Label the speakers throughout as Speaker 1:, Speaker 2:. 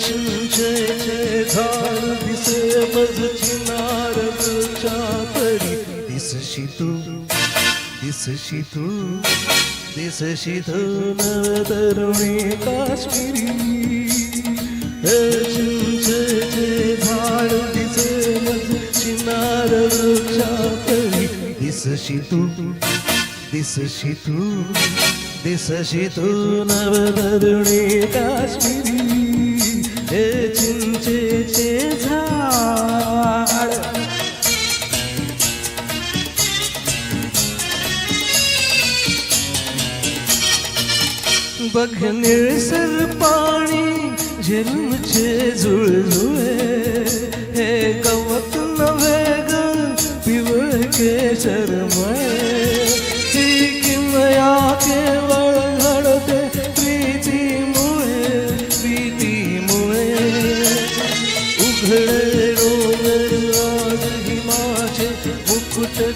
Speaker 1: चिंचेचे झाड दिसे मजची नारदच्या तरी दिसशी तू दिसशी तू दिसशी तू नवतरुणी काश्मीरी चिंचेचे झाड दिसे मजची नारदच्या तरी दिसशी तू दिसशी तू दिसशी तू नवतरुणी काश्मीरी हे चिंचेचे झाड बघ निळसर पाणी झेलमचे जुळजुळे हे गवत नव्हे ग पिवळ केशरमळे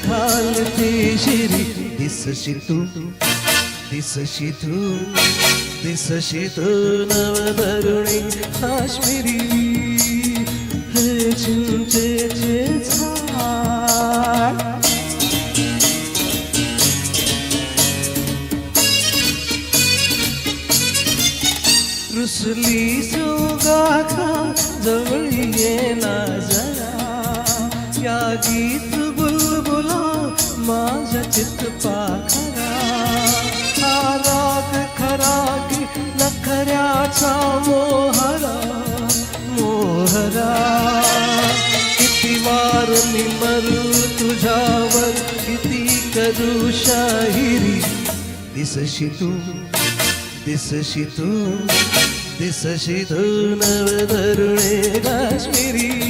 Speaker 1: घालती शिरी. दिसशी तू दिसशी तू दिसशी तू नवतरुणी काश्मीरी. हे चिंचेचे झाड. रुसली सुगाखा जवळ ये ना जरा. या गीत चित पाखरा हा राग खरा की नखऱ्याचा मोहरा मोहरा. किती वार मी मरू तुझ्यावर किती करू शाहिरी. दिसशी तू दिसशी तू दिसशी तू नवतरुणे काश्मीरी.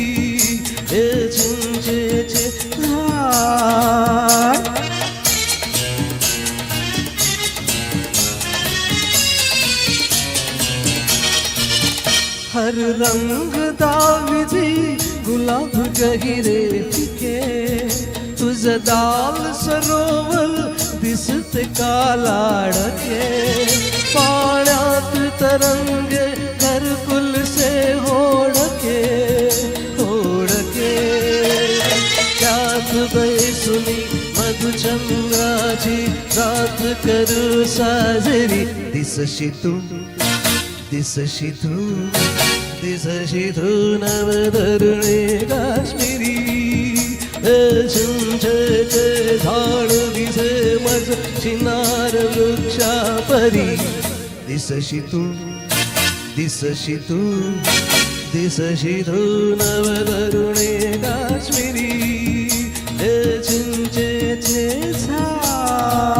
Speaker 1: हर रंग दाविजी गुलाब गहिरे फिके। तुझ दाल सरोवर दिसत कालाडके पाण्यात तरंग घरकुल से होडके होडके त्यात बैसुनी मधुचंद्राची रात करू साजरी। दिसशी तू दिसशी तू। दिसशी धृनव धरुणे काश्मीरी शुंछक झाडू दिसे मज शिनार वृक्षा परी दिसशी तू दिसशी तू दिसशी धृनव धरुणे काश्मीरी चिंचेचे झाड.